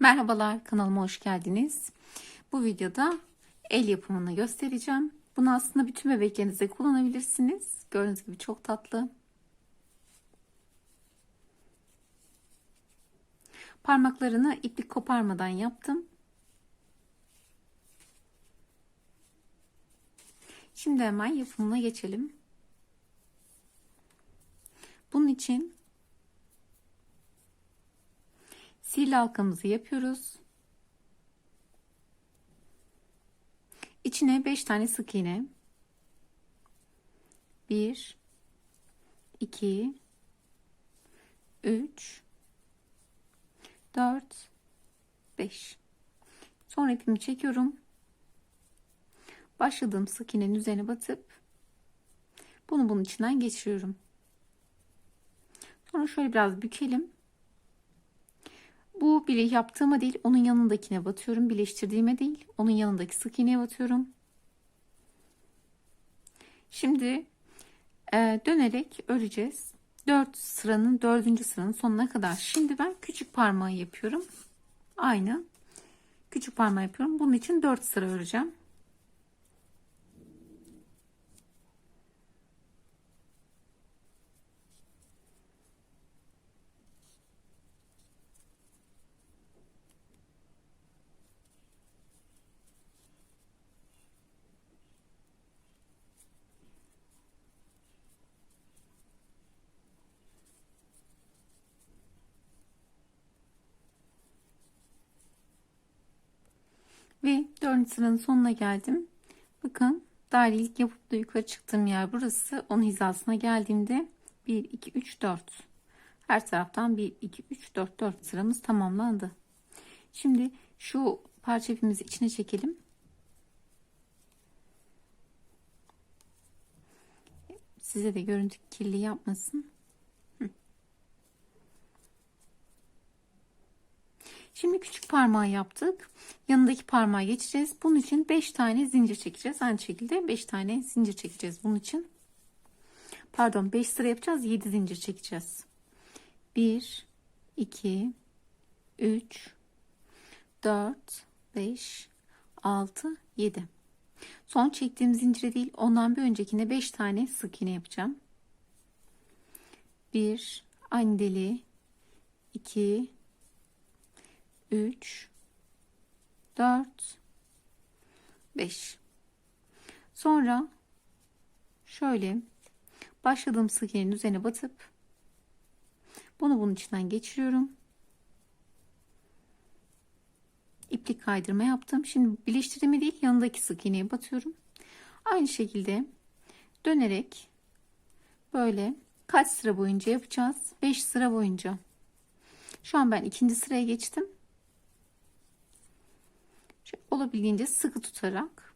Merhabalar kanalıma hoş geldiniz. Bu videoda el yapımını göstereceğim. Bunu aslında bütün bebeklerinize kullanabilirsiniz. Gördüğünüz gibi çok tatlı. Parmaklarını iplik koparmadan yaptım. Şimdi hemen yapımına geçelim. Bunun için sihirli halkamızı yapıyoruz. İçine 5 tane sık iğne. 1 2 3 4 5 Sonra ipimi çekiyorum. Başladığım sık iğnenin üzerine batıp bunu bunun içinden geçiriyorum. Sonra şöyle biraz bükelim. Bu bile yaptığıma değil onun yanındakine batıyorum. Birleştirdiğime değil onun yanındaki sık iğneye batıyorum. Şimdi e, dönerek öreceğiz. 4 sıranın 4. sıranın sonuna kadar. Şimdi ben küçük parmağı yapıyorum. Aynı. Küçük parmağı yapıyorum. Bunun için 4 sıra öreceğim. Ve 4. sıranın sonuna geldim. Bakın dairelik yapıp da yukarı çıktığım yer burası. Onun hizasına geldiğimde 1, 2, 3, 4. Her taraftan 1, 2, 3, 4, 4 sıramız tamamlandı. Şimdi şu parça ipimizi içine çekelim. Size de görüntü kirli yapmasın. Şimdi küçük parmağı yaptık. Yanındaki parmağı geçeceğiz. Bunun için 5 tane zincir çekeceğiz. Aynı şekilde 5 tane zincir çekeceğiz bunun için. Pardon 5 sıra yapacağız. 7 zincir çekeceğiz. 1 2 3 4 5 6 7 Son çektiğim zincire değil ondan bir öncekine 5 tane sık iğne yapacağım. 1 aynı deliği 2 3 4 5 sonra şöyle başladığım sık iğnenin üzerine batıp bunu bunun içinden geçiriyorum. İplik kaydırma yaptım. Şimdi birleştirme değil yanındaki sık iğneye batıyorum. Aynı şekilde dönerek böyle kaç sıra boyunca yapacağız? 5 sıra boyunca. Şu an ben ikinci sıraya geçtim olabildiğince sıkı tutarak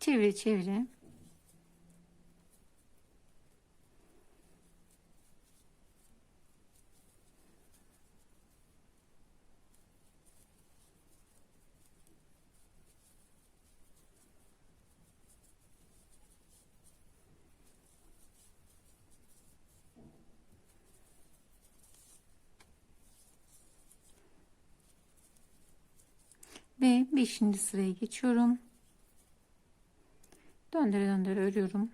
çevire çevire ve 5. sıraya geçiyorum. Döndüre döndüre örüyorum.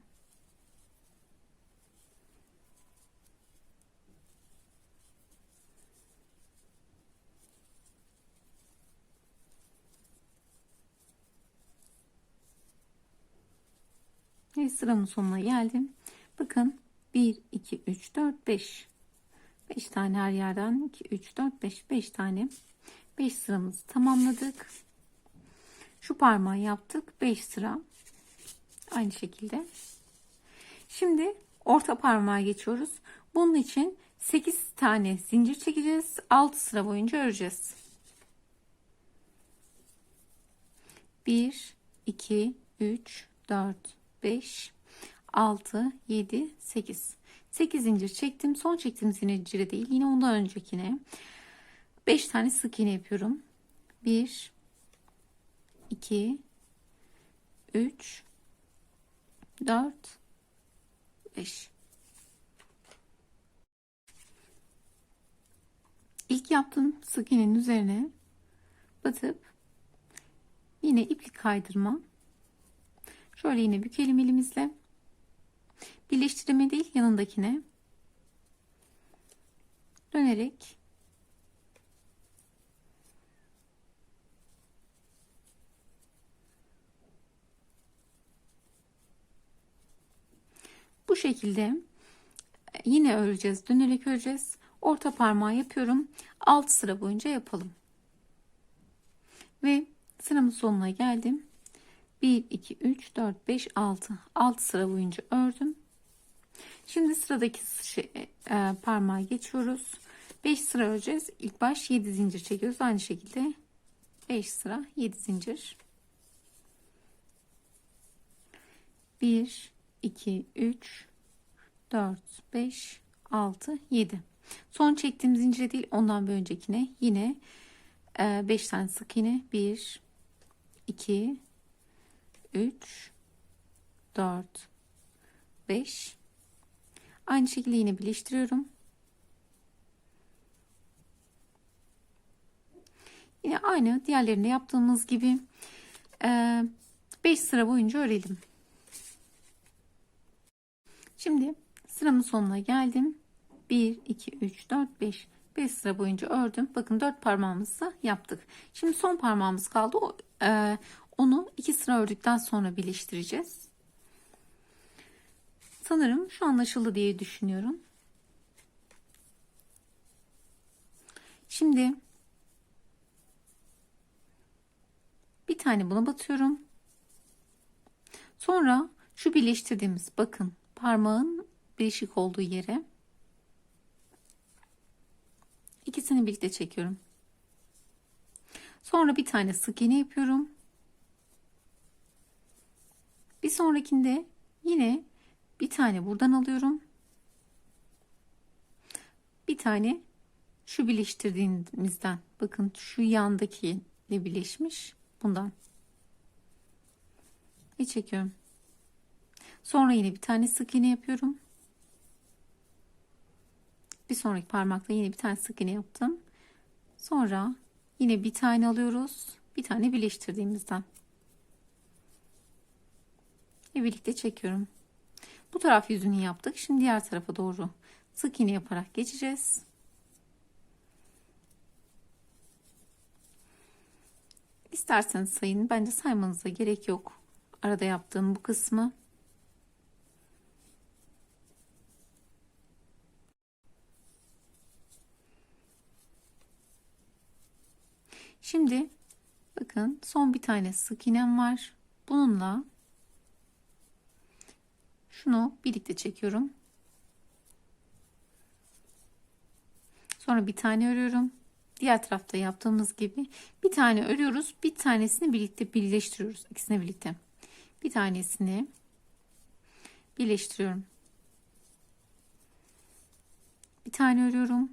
Ve sıramın sonuna geldim. Bakın 1, 2, 3, 4, 5. 5 tane her yerden 2, 3, 4, 5. 5 tane 5 sıramızı tamamladık. Şu parmağı yaptık. 5 sıra. Aynı şekilde. Şimdi orta parmağa geçiyoruz. Bunun için 8 tane zincir çekeceğiz. 6 sıra boyunca öreceğiz. 1 2 3 4 5 6 7 8 8 zincir çektim. Son çektiğim zincire değil. Yine ondan öncekine 5 tane sık iğne yapıyorum. 1 2 3 4 5 İlk yaptığım sık iğnenin üzerine batıp yine iplik kaydırma. Şöyle yine bükelim elimizle. Birleştirme değil yanındakine dönerek bu şekilde yine öreceğiz dönerek öreceğiz orta parmağı yapıyorum. 6 sıra boyunca yapalım. Ve sıramın sonuna geldim. 1 2 3 4 5 6 6 sıra boyunca ördüm. Şimdi sıradaki şey, e, parmağı geçiyoruz. 5 sıra öreceğiz. İlk baş 7 zincir çekiyoruz. Aynı şekilde 5 sıra 7 zincir. 1 2 3 4 5 6 7 son çektiğim zincire değil ondan bir öncekine. Yine 5 e, tane sık iğne 1 2 3 4 5 aynı şekilde yine birleştiriyorum. Yine aynı diğerlerinde yaptığımız gibi 5 sıra boyunca örelim Şimdi sıramın sonuna geldim. 1, 2, 3, 4, 5. 5 sıra boyunca ördüm. Bakın 4 parmağımızı yaptık. Şimdi son parmağımız kaldı. E, onu 2 sıra ördükten sonra birleştireceğiz. Sanırım şu anlaşıldı diye düşünüyorum. Şimdi bir tane buna batıyorum. Sonra şu birleştirdiğimiz bakın parmağın değişik olduğu yere ikisini birlikte çekiyorum. Sonra bir tane sık iğne yapıyorum. Bir sonrakinde yine bir tane buradan alıyorum. Bir tane şu birleştirdiğimizden bakın şu yandaki ile birleşmiş bundan bir çekiyorum. Sonra yine bir tane sık iğne yapıyorum. Bir sonraki parmakla yine bir tane sık iğne yaptım. Sonra yine bir tane alıyoruz. Bir tane birleştirdiğimizden. Ve birlikte çekiyorum. Bu taraf yüzünü yaptık. Şimdi diğer tarafa doğru sık iğne yaparak geçeceğiz. İsterseniz sayın. Bence saymanıza gerek yok. Arada yaptığım bu kısmı. Şimdi bakın son bir tane sık iğnem var. Bununla şunu birlikte çekiyorum. Sonra bir tane örüyorum. Diğer tarafta yaptığımız gibi bir tane örüyoruz. Bir tanesini birlikte birleştiriyoruz. İkisini birlikte. Bir tanesini birleştiriyorum. Bir tane örüyorum.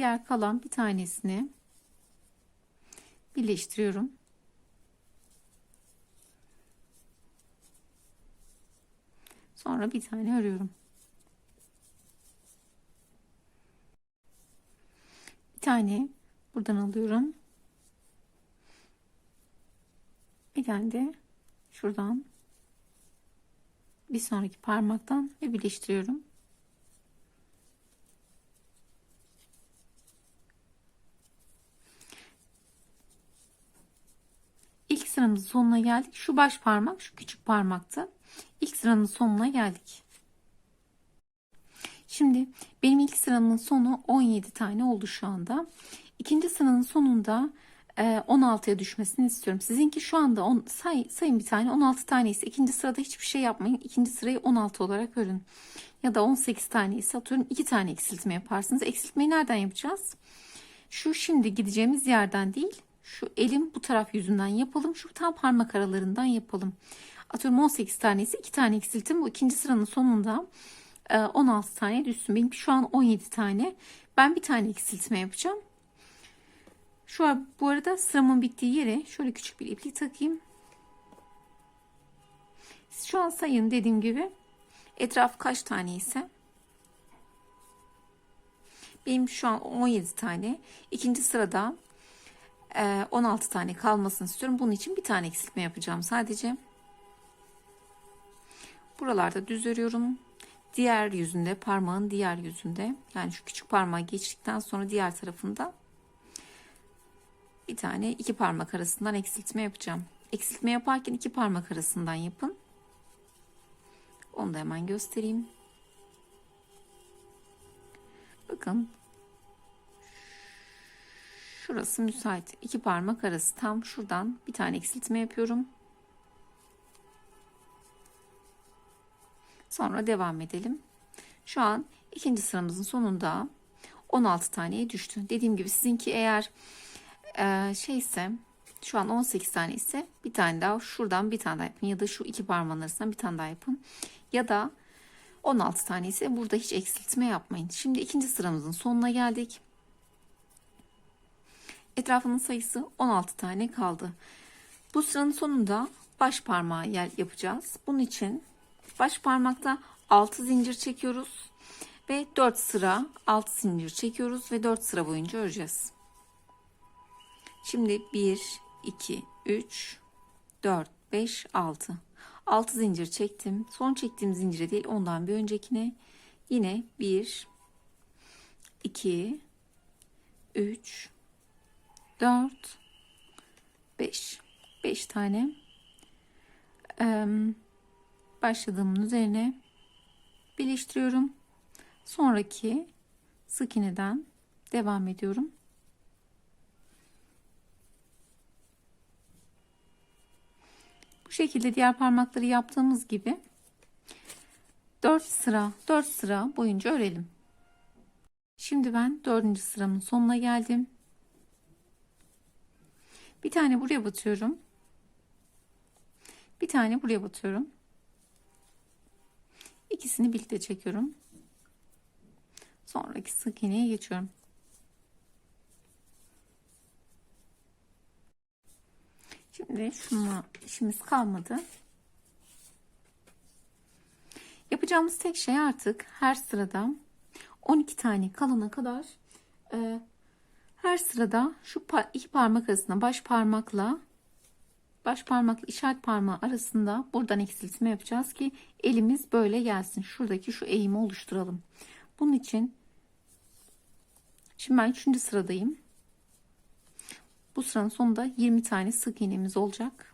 Diğer kalan bir tanesini birleştiriyorum. Sonra bir tane örüyorum. Bir tane buradan alıyorum. Bir tane de şuradan bir sonraki parmaktan ve birleştiriyorum. Sıramızın sonuna geldik. Şu baş parmak, şu küçük parmaktı. İlk sıranın sonuna geldik. Şimdi benim ilk sıramın sonu 17 tane oldu şu anda. İkinci sıranın sonunda 16'ya e, düşmesini istiyorum. Sizinki şu anda on, say, sayın bir tane 16 tane ise ikinci sırada hiçbir şey yapmayın. İkinci sırayı 16 olarak örün. Ya da 18 tane ise atıyorum 2 tane eksiltme yaparsınız. Eksiltmeyi nereden yapacağız? Şu şimdi gideceğimiz yerden değil şu elim bu taraf yüzünden yapalım. Şu tam parmak aralarından yapalım. Atıyorum 18 tanesi 2 tane eksiltim. Bu ikinci sıranın sonunda 16 e, tane düşsün. Benim şu an 17 tane. Ben bir tane eksiltme yapacağım. Şu an bu arada sıramın bittiği yere şöyle küçük bir iplik takayım. Siz şu an sayın dediğim gibi etraf kaç tane ise benim şu an 17 tane. İkinci sırada 16 tane kalmasını istiyorum. Bunun için bir tane eksiltme yapacağım sadece. Buralarda düz örüyorum. Diğer yüzünde parmağın diğer yüzünde yani şu küçük parmağı geçtikten sonra diğer tarafında bir tane iki parmak arasından eksiltme yapacağım. Eksiltme yaparken iki parmak arasından yapın. Onu da hemen göstereyim. Bakın. Şurası müsait. İki parmak arası tam şuradan bir tane eksiltme yapıyorum. Sonra devam edelim. Şu an ikinci sıramızın sonunda 16 taneye düştü. Dediğim gibi sizinki eğer e, şeyse şu an 18 tane ise bir tane daha şuradan bir tane daha yapın ya da şu iki parmağın arasından bir tane daha yapın. Ya da 16 tane ise burada hiç eksiltme yapmayın. Şimdi ikinci sıramızın sonuna geldik. Etrafının sayısı 16 tane kaldı. Bu sıranın sonunda baş parmağı yer yapacağız. Bunun için baş parmakta 6 zincir çekiyoruz ve 4 sıra 6 zincir çekiyoruz ve 4 sıra boyunca öreceğiz. Şimdi 1 2 3 4 5 6 6 zincir çektim. Son çektiğim zincire değil ondan bir öncekine yine 1 2 3 4 5 5 tane başladığımın üzerine birleştiriyorum. Sonraki sık iğneden devam ediyorum. Bu şekilde diğer parmakları yaptığımız gibi 4 sıra 4 sıra boyunca örelim. Şimdi ben 4. sıramın sonuna geldim. Bir tane buraya batıyorum. Bir tane buraya batıyorum. İkisini birlikte çekiyorum. Sonraki sık iğneye geçiyorum. Şimdi şununla işimiz kalmadı. Yapacağımız tek şey artık her sırada 12 tane kalana kadar e, her sırada şu iki parmak arasında baş parmakla baş parmakla işaret parmağı arasında buradan eksiltme yapacağız ki elimiz böyle gelsin. Şuradaki şu eğimi oluşturalım. Bunun için şimdi ben 3. sıradayım. Bu sıranın sonunda 20 tane sık iğnemiz olacak.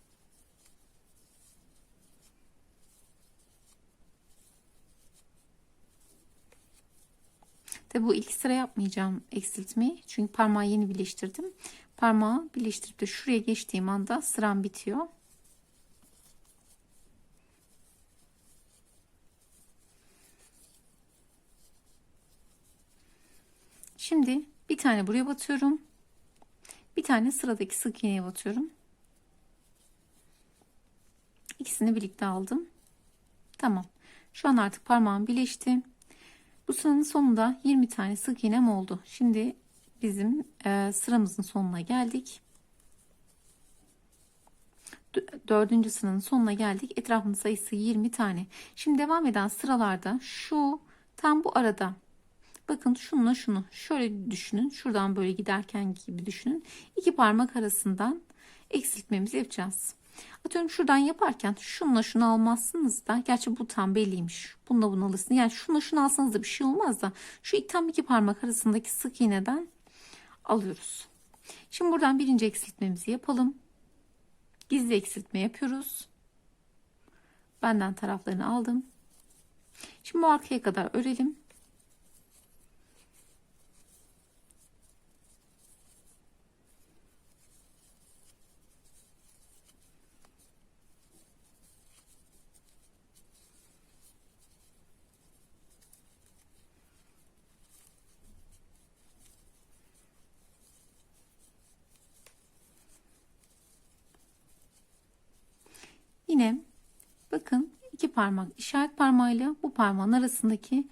Tabi bu ilk sıra yapmayacağım eksiltmeyi. Çünkü parmağı yeni birleştirdim. Parmağı birleştirip de şuraya geçtiğim anda sıram bitiyor. Şimdi bir tane buraya batıyorum. Bir tane sıradaki sık iğneye batıyorum. İkisini birlikte aldım. Tamam. Şu an artık parmağım birleşti. Bu sıranın sonunda 20 tane sık iğnem oldu. Şimdi bizim e, sıramızın sonuna geldik. Dördüncü sıranın sonuna geldik. Etrafının sayısı 20 tane. Şimdi devam eden sıralarda şu tam bu arada Bakın şununla şunu şöyle düşünün. Şuradan böyle giderken gibi düşünün. İki parmak arasından eksiltmemizi yapacağız. Atıyorum şuradan yaparken şununla şunu almazsınız da. Gerçi bu tam belliymiş. Bununla bunu alırsın. Yani şununla şunu alsanız da bir şey olmaz da. Şu tam iki parmak arasındaki sık iğneden alıyoruz. Şimdi buradan birinci eksiltmemizi yapalım. Gizli eksiltme yapıyoruz. Benden taraflarını aldım. Şimdi bu arkaya kadar örelim. Yine bakın iki parmak işaret parmağıyla bu parmağın arasındaki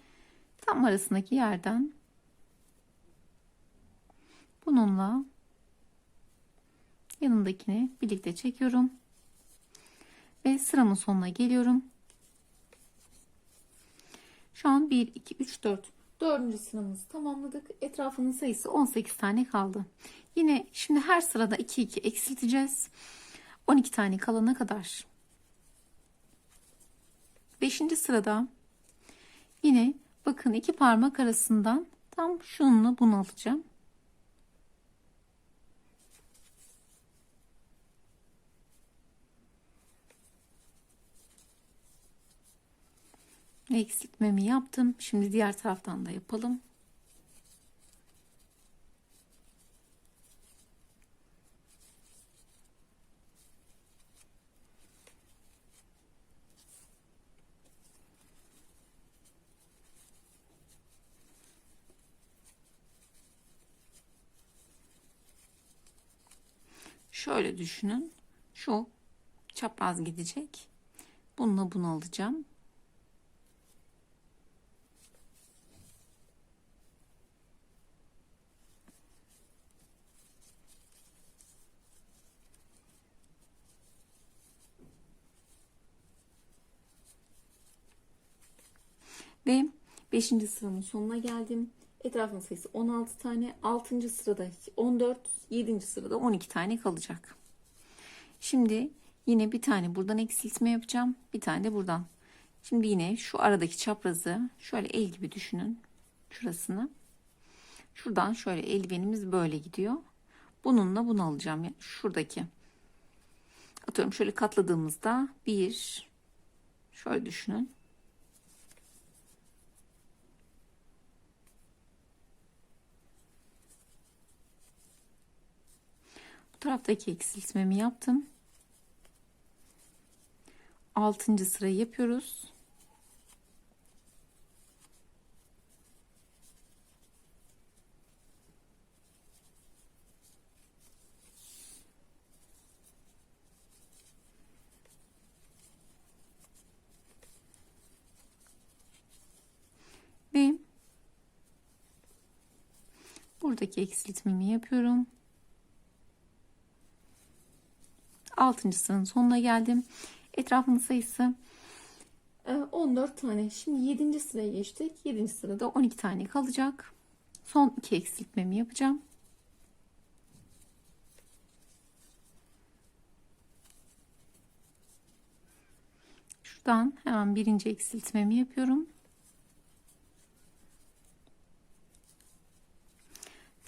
tam arasındaki yerden bununla yanındakini birlikte çekiyorum. Ve sıramın sonuna geliyorum. Şu an 1, 2, 3, 4. Dördüncü sıramızı tamamladık. Etrafının sayısı 18 tane kaldı. Yine şimdi her sırada 2, 2 eksilteceğiz. 12 tane kalana kadar. Beşinci sırada yine bakın iki parmak arasından tam şununla bunu alacağım. Eksiltmemi yaptım. Şimdi diğer taraftan da yapalım. Şöyle düşünün. Şu çapraz gidecek. Bununla bunu alacağım. Ve 5. sıranın sonuna geldim. Etrafın sayısı 16 tane. 6. sırada 14, 7. sırada 12 tane kalacak. Şimdi yine bir tane buradan eksiltme yapacağım. Bir tane de buradan. Şimdi yine şu aradaki çaprazı şöyle el gibi düşünün. Şurasını. Şuradan şöyle eldivenimiz böyle gidiyor. Bununla bunu alacağım. Yani şuradaki. Atıyorum şöyle katladığımızda bir şöyle düşünün. Taraftaki eksiltmemi yaptım. Altıncı sırayı yapıyoruz. Ve buradaki eksiltmemi yapıyorum. 6. sıranın sonuna geldim. Etrafının sayısı 14 e, tane. Şimdi 7. sıraya geçtik. 7. sırada 12 tane kalacak. Son 2 eksiltmemi yapacağım. Şuradan hemen birinci eksiltmemi yapıyorum.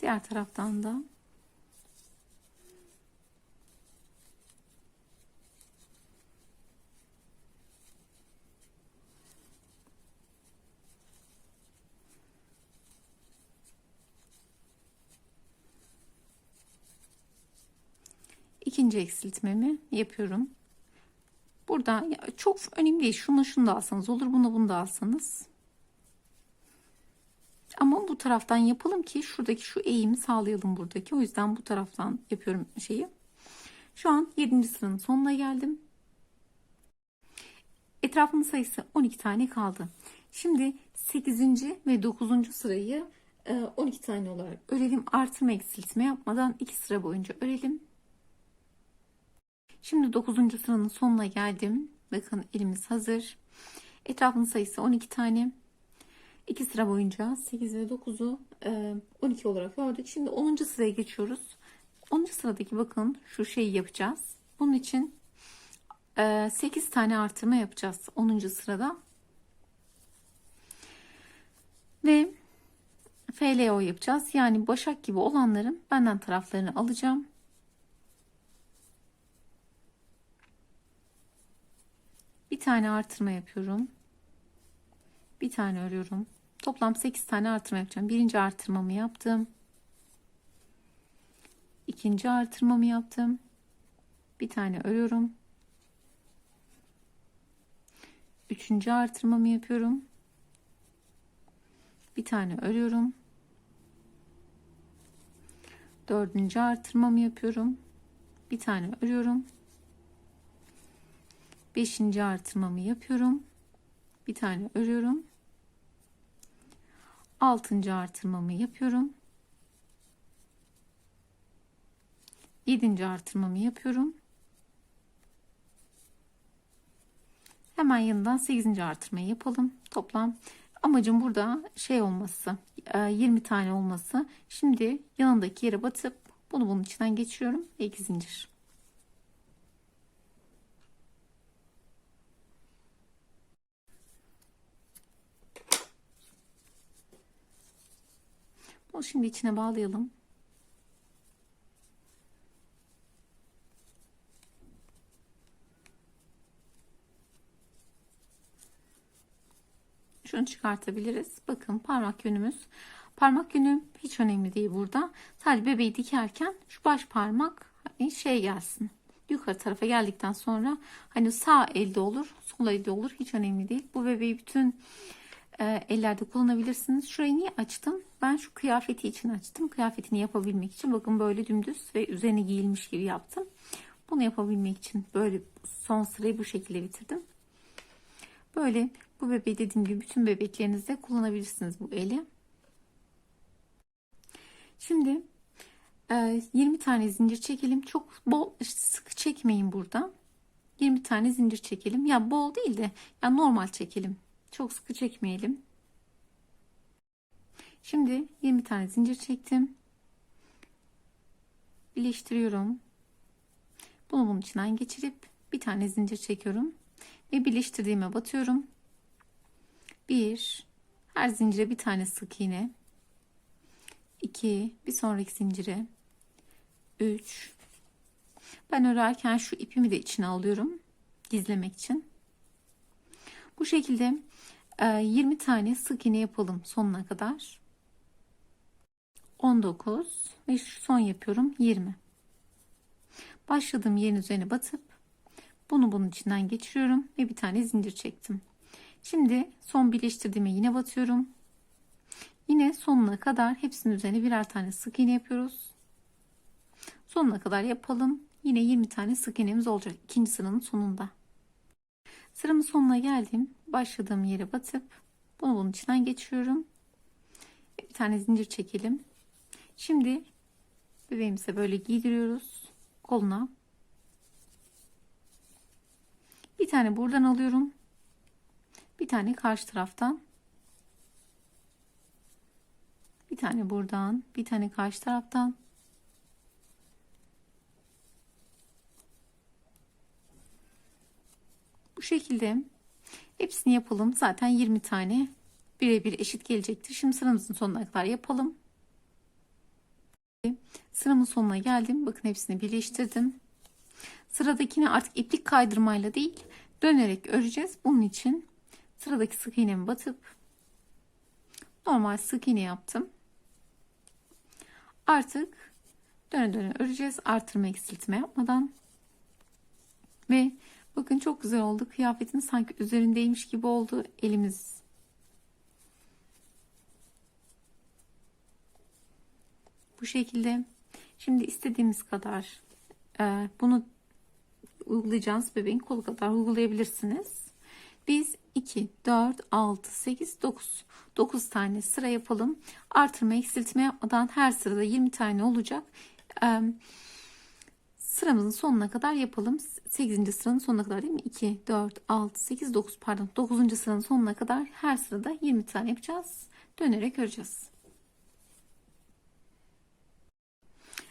Diğer taraftan da ikinci eksiltmemi yapıyorum. Burada çok önemli değil. Şunu şunu da alsanız olur. Bunu bunu da alsanız. Ama bu taraftan yapalım ki şuradaki şu eğimi sağlayalım buradaki. O yüzden bu taraftan yapıyorum şeyi. Şu an 7. sıranın sonuna geldim. Etrafının sayısı 12 tane kaldı. Şimdi 8. ve 9. sırayı 12 e, tane olarak örelim. Artırma eksiltme yapmadan 2 sıra boyunca örelim. Şimdi 9. sıranın sonuna geldim. Bakın elimiz hazır. Etrafının sayısı 12 tane. 2 sıra boyunca 8 ve 9'u 12 e, olarak ördük. Şimdi 10. sıraya geçiyoruz. 10. sıradaki bakın şu şeyi yapacağız. Bunun için 8 e, tane artırma yapacağız 10. sırada. Ve FLO yapacağız. Yani başak gibi olanların benden taraflarını alacağım. Bir tane artırma yapıyorum. Bir tane örüyorum. Toplam 8 tane artırma yapacağım. Birinci artırmamı yaptım. İkinci artırmamı yaptım. Bir tane örüyorum. Üçüncü artırmamı yapıyorum. Bir tane örüyorum. Dördüncü artırmamı yapıyorum. Bir tane örüyorum. Beşinci artırmamı yapıyorum. Bir tane örüyorum. Altıncı artırmamı yapıyorum. 7. artırmamı yapıyorum. Hemen yanından 8. artırmayı yapalım. Toplam amacım burada şey olması, e, 20 tane olması. Şimdi yanındaki yere batıp bunu bunun içinden geçiyorum ve 2 zincir. Bunu şimdi içine bağlayalım. Şunu çıkartabiliriz. Bakın parmak yönümüz. Parmak yönü hiç önemli değil burada. Sadece bebeği dikerken şu baş parmak hani şey gelsin. Yukarı tarafa geldikten sonra hani sağ elde olur, sol elde olur. Hiç önemli değil. Bu bebeği bütün e, ellerde kullanabilirsiniz. Şurayı niye açtım? Ben şu kıyafeti için açtım. Kıyafetini yapabilmek için bakın böyle dümdüz ve üzerine giyilmiş gibi yaptım. Bunu yapabilmek için böyle son sırayı bu şekilde bitirdim. Böyle bu bebeği dediğim gibi bütün bebeklerinizde kullanabilirsiniz bu eli. Şimdi 20 tane zincir çekelim. Çok bol sık çekmeyin burada. 20 tane zincir çekelim. Ya bol değil de ya normal çekelim. Çok sıkı çekmeyelim. Şimdi 20 tane zincir çektim. Birleştiriyorum. Bunu bunun içinden geçirip bir tane zincir çekiyorum ve birleştirdiğime batıyorum. Bir, her zincire bir tane sık iğne. 2 bir sonraki zincire 3 ben örerken şu ipimi de içine alıyorum gizlemek için bu şekilde 20 e, tane sık iğne yapalım sonuna kadar 19 ve son yapıyorum 20 başladığım yerin üzerine batıp bunu bunun içinden geçiriyorum ve bir tane zincir çektim şimdi son birleştirdiğime yine batıyorum Yine sonuna kadar hepsinin üzerine birer tane sık iğne yapıyoruz. Sonuna kadar yapalım. Yine 20 tane sık iğnemiz olacak ikinci sıranın sonunda. Sıramın sonuna geldim. Başladığım yere batıp bunu bunun içinden geçiyorum. Bir tane zincir çekelim. Şimdi bebeğimize böyle giydiriyoruz koluna. Bir tane buradan alıyorum. Bir tane karşı taraftan Bir tane buradan, bir tane karşı taraftan. Şekilde hepsini yapalım. Zaten 20 tane birebir eşit gelecektir. Şimdi sıramızın sonuna kadar yapalım. Sıramın sonuna geldim. Bakın hepsini birleştirdim. Sıradakini artık iplik kaydırmayla değil dönerek öreceğiz. Bunun için sıradaki sık iğnemi batıp normal sık iğne yaptım. Artık döne döne öreceğiz. Artırma eksiltme yapmadan. Ve bakın çok güzel oldu. Kıyafetin sanki üzerindeymiş gibi oldu elimiz. Bu şekilde. Şimdi istediğimiz kadar e, bunu uygulayacağınız bebeğin kolu kadar uygulayabilirsiniz. Biz 2, 4, 6, 8, 9. 9 tane sıra yapalım. Artırma eksiltme yapmadan her sırada 20 tane olacak. Ee, sıramızın sonuna kadar yapalım. 8. sıranın sonuna kadar değil mi? 2, 4, 6, 8, 9 pardon. 9. sıranın sonuna kadar her sırada 20 tane yapacağız. Dönerek öreceğiz.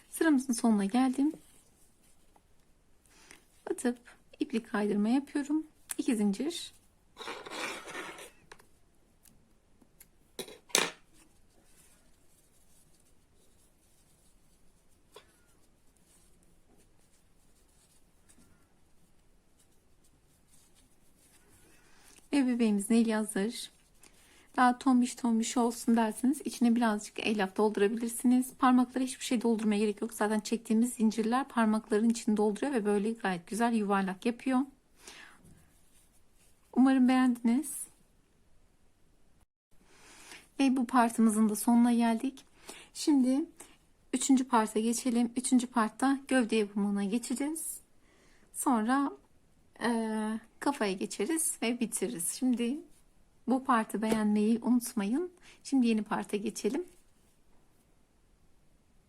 Sıramızın sonuna geldim. Batıp iplik kaydırma yapıyorum. 2 zincir ve bebeğimizin eli hazır. Daha tombiş tombiş olsun derseniz içine birazcık elyaf doldurabilirsiniz. Parmaklara hiçbir şey doldurmaya gerek yok. Zaten çektiğimiz zincirler parmakların içini dolduruyor ve böyle gayet güzel yuvarlak yapıyor. Umarım beğendiniz. Ve bu partımızın da sonuna geldik. Şimdi üçüncü parta geçelim. Üçüncü partta gövde yapımına geçeceğiz. Sonra kafaya geçeriz ve bitiririz. Şimdi bu partı beğenmeyi unutmayın. Şimdi yeni parta geçelim.